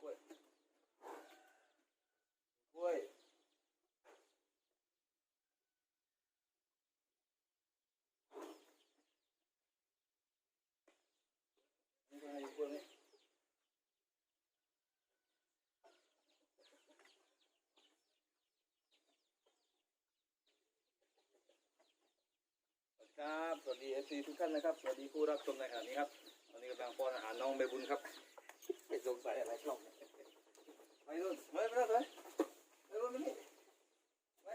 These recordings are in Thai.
กล้วยกล้วยนี่ก็ให้กล้วยนี่สวัสดีครับ สวัสดีเอฟซีทุกท่านนะครับ สวัสดีผู้รับชมในขณะนี้ครับ ตอนนี้กำลังป้อนอาหารน้องใบบุญครับ ไม่สงสัยอะไรช่องเนี่ยไปนู่นเมื่อไปนู่นเลยไปนู่นไปนี่ไป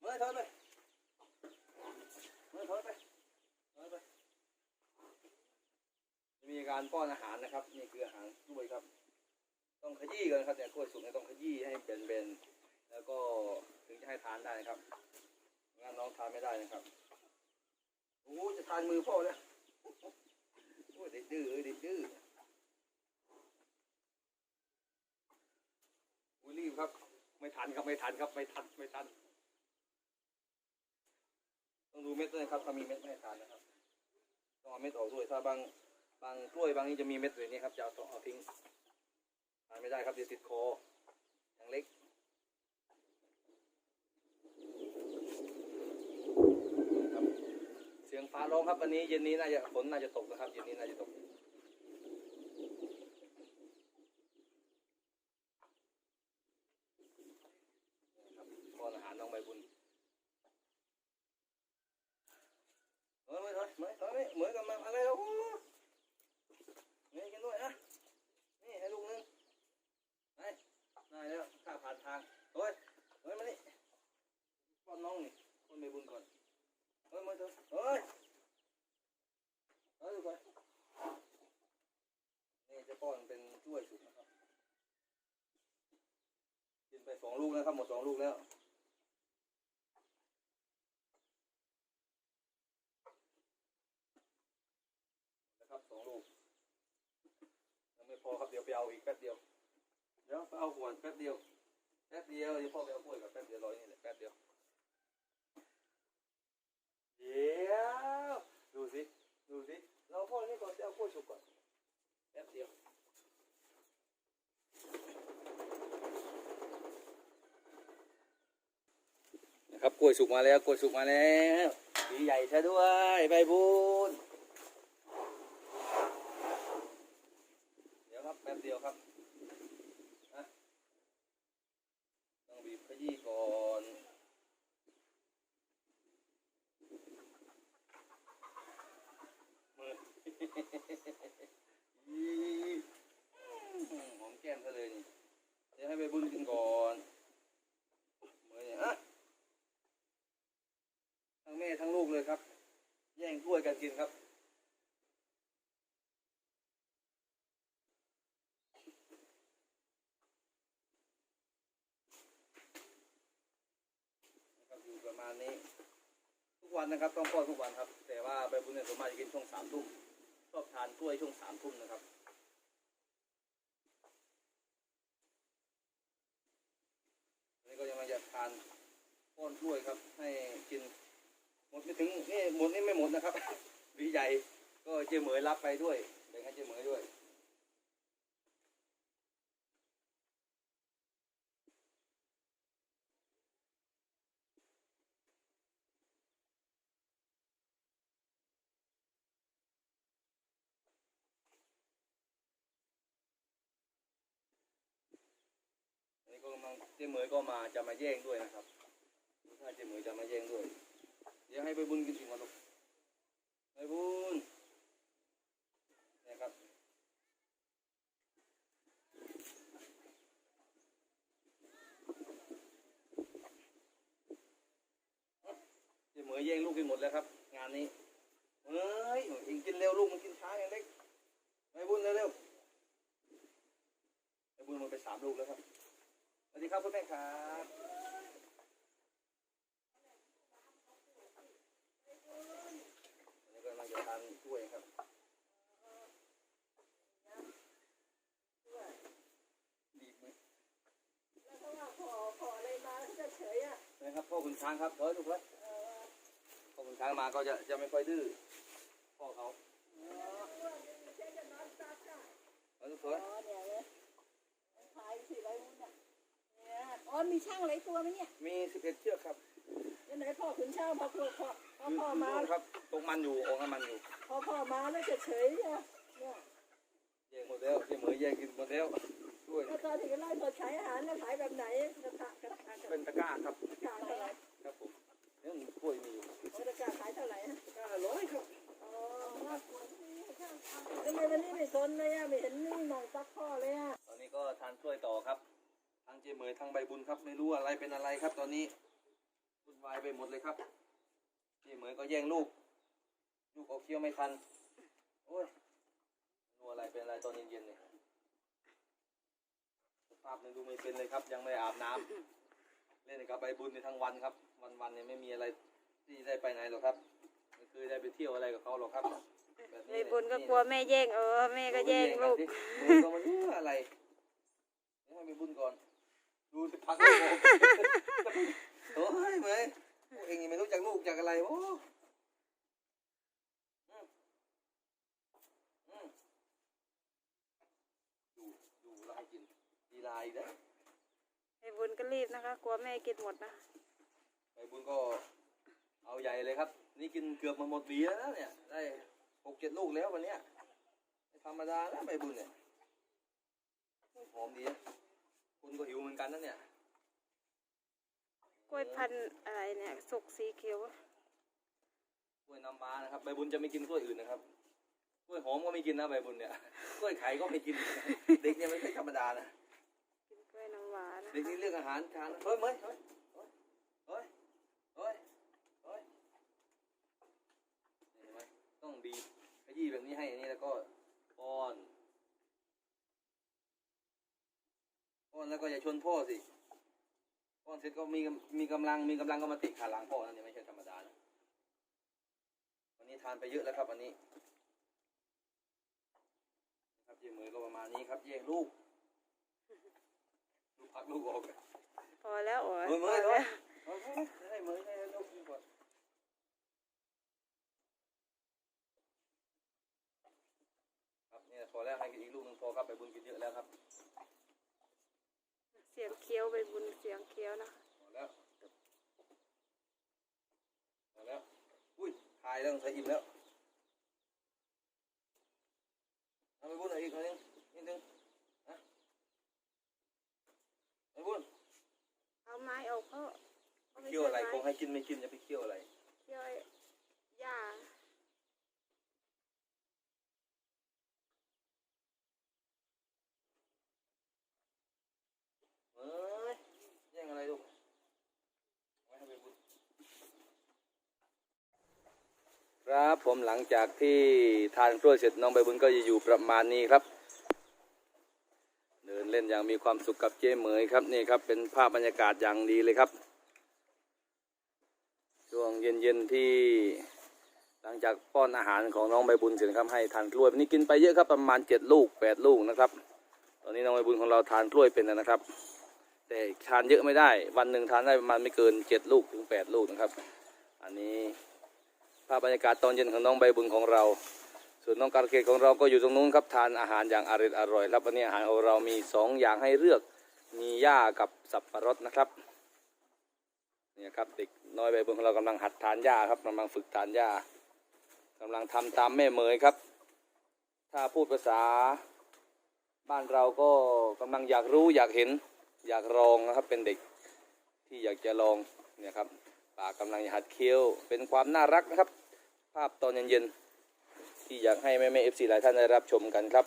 เมื่อถอยไปเมื่อถอยไปถอยไปมีการป้อนอาหารนะครับ นี่คืออาหารกล้วยครับ ต้องขยี้กันครับเนี่ยกล้วยสุกเนี่ยต้องขยี้ให้เป็นเบนๆแล้วก็ถึงจะให้ทานได้นะครับงานน้องทานไม่ได้นะครับโอ้จะทานมือพ่อเลยโอ้ยเด็กดื้อเด็กดื้อ ยรีบครับ ไม่ทันครับไม่ทันครับไม่ทันไม่ทัน ต้องดูเม็ดด้วยครับถ้ามีเม็ดไม่ทานนะครับต้องเอาเม็ดออกด้วยถ้าบางบางกล้วยบางนี้จะมีเม็ดแบบนี้ครับจะเอาต้องเอาทิ้งทานไม่ได้ครับเดี๋ยวติดคออย่างเล็กครับเสียงฟ้าร้องครับวันนี้เย็นนี้น่าจะฝนน่าจะตกนะครับเย็นนี้น่าจะตก ครับป้อนอาหารน้องใบบุญเฮ้ยเฮ้ยเฮ้ยเฮ้ยเหมือนกับมาอะไรแล้วนี่กินด้วยนะนี่ให้ลูกนึงไปได้แล้วข้าผ่านทางเฮ้ยเฮ้ยมานี่ป้อนน้อง นี่บุญก่อนเฮ้ยมาเถอะเฮ้ยเฮ้ยดูไปนี่จะป้อนเป็นช่วยสุดนะครับ กินไปสองลูกนะครับ หมดสองลูกแล้วนะครับสองลูกยังไม่พอครับเดี๋ยวไปเอาอีกแป๊บเดียว เดี๋ยวไปเอาขวดแป๊บเดียว แป๊บเดียวเดี๋ยวพ่อไปเอากล้วยกับแป๊บเดียวรอนี่แหละแป๊บเดียว เดี๋ยวดูสิ ดูสิ เราพ่อนี่ก่อนจะเอากล้วยสุกก่อนแป๊บเดียวนะครับกล้วยสุกมาแล้วกล้วยสุกมาแล้วสีใหญ่ซะด้วยใบบุญเดี๋ยวครับแป๊บเดียวครับนะต้องบีบขยี้ก่อนมือ อี หอมแก้มซะเลยนี่เดี๋ยวให้ใบบุญกินก่อนเมือเนี่ยอะทั้งแม่ทั้งลูกเลยครับ แย่งกล้วยกันกินครับนะครับอยู่ประมาณนี้ ทุกวันนะครับ ต้องป้อนทุกวันครับ แต่ว่าใบบุญเนี่ยส่วนมากจะกินช่วงสามทุ่ม ชอบทานกล้วยช่วงสามทุ่มนะครับอันนี้ก็ยังมาอยากทานป้อนกล้วยครับ ให้กินหมดไม่ถึงนี่หมดนี่ไม่หมดนะครับวีใหญ่ก็เจ๊เหมยรับไปด้วยแบ่งให้เจ๊เหมยด้วย ก็กำลังเจ๊เหมยก็มาจะมาแย่งด้วยนะครับถ้าเจ๊เหมยจะมาแย่งด้วย เดี๋ยวให้ไปบุญกินถึงวันลูกไปบุญนี่ยครับเดี๋ยวเหมยแย่งลูกกินหมดแล้วครับ งานนี้เฮ้ยเองกินเร็วลูกมันกินช้าอย่างเล็กไปบุญเร็วๆไปบุญมันไปสามลูกแล้วครับ สวัสดีครับคุณแม่ครับอันนี้ก็กำลังจะทานกล้วยครับดีบไหมแล้วถ้าว่าขอขออะไรมาก็จะเฉยอะนะครับพ่อคุณช้างครับเฮ้ยลูกเว้ยพ่อคุณช้างมาก็จะจะไม่ค่อยดื้อพ่อเขา ไม่ใช่จะนอนซักอะ เฮ้ยลูกเว้ย อ๋อเนี่ยเลย อ๋อมี ช่างหลายตัวไหมเนี่ยมีสิบเอ็ดเชือกครับแล้วไหนพ่อขุนช่างพอพ่อพ่อพออยู่พ่ออยู่มานู่นครับตรงมันอยู่องค์น้ำมันอยู่พอพ่อมาแล้วจะเฉยเนี่ยเนี่ยแยกหมดแล้วเจ๊เหมยแยกกินหมดแล้วด้วยแล้วตอนที่ไล่พอใช้อาหารเนี่ยขายแบบไหนกระทะกระทะกระเป็นตะกร้าครับทะเท่าไหร่ ยทั้งใบบุญครับ ไม่รู้อะไรเป็นอะไรครับตอนนี้วุ่นวายไปหมดเลยครับเจ๊เหมยก็แย่งลูก ลูกเอาเคี้ยวไม่ทัน โอ้ยไม่รู้อะไรเป็นอะไรตอนเย็นๆเนี่ยสภาพยังดูไม่เป็นเลยครับ ยังไม่ได้อาบน้ำเล่นกับใบบุญในทั้งวันครับ วันๆเนี่ยไม่มีอะไรที่ได้ไปไหนหรอกครับไม่เคยได้ไปเที่ยวอะไรกับเขาหรอกครับแบบนี้ในเนี่ยบุญก็กลัวแม่แย่งเออแม่ก็แย่งลูกดูก็มันรู้อะไรนี่ให้ไปบุญก่อน ดูสิพักไม่บอกโอ้ยเหมยพวกเองยังไม่รู้จักลูกจากอะไรโอ้อืมอืมดูดูแล้วให้กินดีลายนะในบุญก็รีบนะคะ กลัวแม่กินหมดนะไปบุญก็เอาใหญ่เลยครับ นี่กินเกือบมาหมดปีแล้วนะเนี่ย ได้หกเจ็ดลูกแล้ววันเนี้ยไม่ธรรมดานะใบบุญเนี่ยหอมดีนะ คุณก็หิวเหมือนกันนะเนี่ย กล้วยพันธุ์อะไรเนี่ยสุกสีเขียว กล้วยน้ำว้านะครับ ใบบุญจะไม่กินกล้วยอื่นนะครับ กล้วยหอมก็ไม่กินนะใบบุญเนี่ย กล้วยไข่ก็ไม่กิน เด็กเนี่ยไม่ใช่ธรรมดานะ กินกล้วยน้ำว้านะเด็กนี่เรื่องอาหารทานเฮ้ยเฮ้ยเฮ้ยเฮ้ยเฮ้ยเฮ้ยเห็นไหมต้องบีบขยี้แบบนี้ให้อันนี้แล้วก็ป้อนป้ อนแล้วก็อย่าชนพ่อสิป้อนเสร็จก็มีมีกำลังมีกำลังก็มาติขาหลังพ่อนั่นยังไม่ใช่ธรรมดานะวันนี้ทานไปเยอะแล้วครับวันนี้นะครับเยี่ยมือก็ประมาณนี้ครับแย่งลูกลูกพักลูกออกพอแล้วโอ้ยเฮ้ยพเมื่ออยแล้วเอาเอาเอาให้มือให้ลูกกินก่อนครับเนี่ยพอแล้วให้อีกลูกหนึงพอครับไปบุญกินเยอะแล้วครับเสียงเคี้ยวไปบุญเสียงเคี้ยวนะพอแล้วพอแล้ว อุ้ยหายแล้วใส่อิ่มแล้วเอาไปบุญหน่อยอีกหน่อยนึงนิดนึงนะไปบุญเอาไม้ออกเพราะอาม่เคี่ยวอะไรใช่คงให้กินไม่กินอย่าไปเคี่ยวอะไรเคี้ยวไอ้หญ้า เอ้ยแย่งอะไรลูกไว้ให้ไปบุญ ครับผมหลังจากที่ทานกล้วยเสร็จน้องใบบุญก็จะอยู่ประมาณนี้ครับ เดินเล่นอย่างมีความสุขกับเจ๊เหมยครับนี่ครับเป็นภาพบรรยากาศอย่างดีเลยครับ ช่วงเย็นๆที่หลังจากป้อนอาหารของน้องใบบุญเสร็จครับให้ทานกล้วยวันนี้กินไปเยอะครับประมาณเจ็ดลูกแปดลูกนะครับ ตอนนี้น้องใบบุญของเราทานกล้วยเป็นแล้วนะครับ แต่ทานเยอะไม่ได้ วันหนึ่งทานได้ประมาณไม่เกินเจ็ดลูกถึงแปดลูกนะครับ อันนี้ ภาพบรรยากาศตอนเย็นของน้องใบบุญของเรา ส่วนน้องการเกตของเราก็อยู่ตรงนู้นครับทานอาหารอย่างอร่อยอร่อยครับวันนี้อาหารของเรามีสองอย่างให้เลือกมีหญ้ากับสับปะรดนะครับเนี่ยครับเด็กน้อยใบบุญของเรากำลังหัดทานหญ้าครับกำลังฝึกทานหญ้ากำลังทำตามแม่เหมยครับ ถ้าพูดภาษาบ้านเราก็กำลังอยากรู้อยากเห็นอยากลองนะครับเป็นเด็กที่อยากจะลองเนี่ยครับปากกำลังหัดเคี้ยวเป็นความน่ารักนะครับ ภาพตอนเย็นๆ ที่อยากให้แม่แม่เอฟซีหลายท่านได้รับชมกันครับ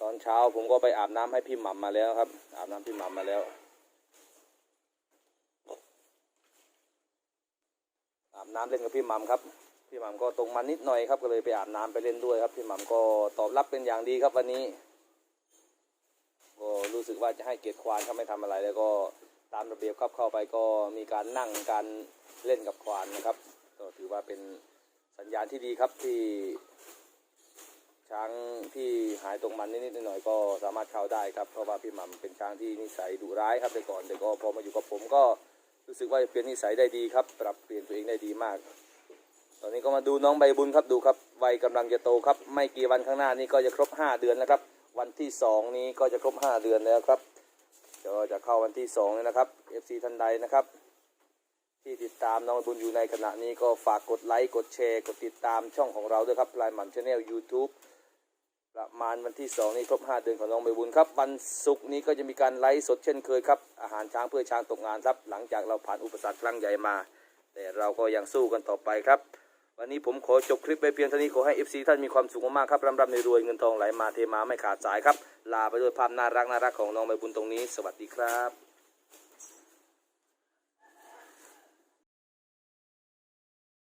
ตอนเช้าผมก็ไปอาบน้ำให้พี่หม่ำมาแล้วครับ อาบน้ำพี่หม่ำมาแล้ว อาบน้ำเล่นกับพี่หม่ำครับ พี่หม่ำก็ตรงมานิดหน่อยครับ ก็เลยไปอาบน้ำไปเล่นด้วยครับ พี่หม่ำก็ตอบรับเป็นอย่างดีครับวันนี้ ก็รู้สึกว่าจะให้เกียรติควานเขาไม่ทำอะไรแล้วก็ตามระเบียบครับเข้าไปก็มีการนั่งการเล่นกับควานนะครับ ถือว่าเป็นสัญญาณที่ดีครับที่ ช้างที่หายตรงมันนิดๆหน่อยๆก็สามารถเข้าได้ครับเพราะว่าพี่หม่ำเป็นช้างที่นิสัยดุร้ายครับแต่ก่อนแต่ก็พอมาอยู่กับผมก็รู้สึกว่าเปลี่ยนนิสัยได้ดีครับ ปรับเปลี่ยนตัวเองได้ดีมาก ตอนนี้ก็มาดูน้องใบบุญครับดูครับวัยกำลังจะโตครับ ไม่กี่วันข้างหน้านี้ก็จะครบ 5 เดือนแล้วครับ วันที่สองนี้ก็จะครบ 5 เดือนแล้วครับจะจะจะเข้าวันที่สองเลยนะครับ FC ท่านใดนะครับ ที่ติดตามน้องบุญอยู่ในขณะนี้ก็ฝากกดไลค์กดแชร์กดติดตามช่องของเราด้วยครับลายหมันชาแนล YouTube ประมาณวันที่ 2 นี้ครบ 5 เดือนของน้องใบบุญครับ วันศุกร์นี้ก็จะมีการไลฟ์สดเช่นเคยครับ อาหารช้างเพื่อช้างตกงานครับ หลังจากเราผ่านอุปสรรคครั้งใหญ่มา แต่เราก็ยังสู้กันต่อไปครับ วันนี้ผมขอจบคลิปไปเพียงเท่านี้ขอให้ FC ท่านมีความสุขมากๆครับร่ำรำในรวยเงินทองไหลมาเทมาไม่ขาดสายครับ ลาไปด้วยภาพน่ารักน่ารักของน้องใบบุญตรงนี้ สวัสดีครับ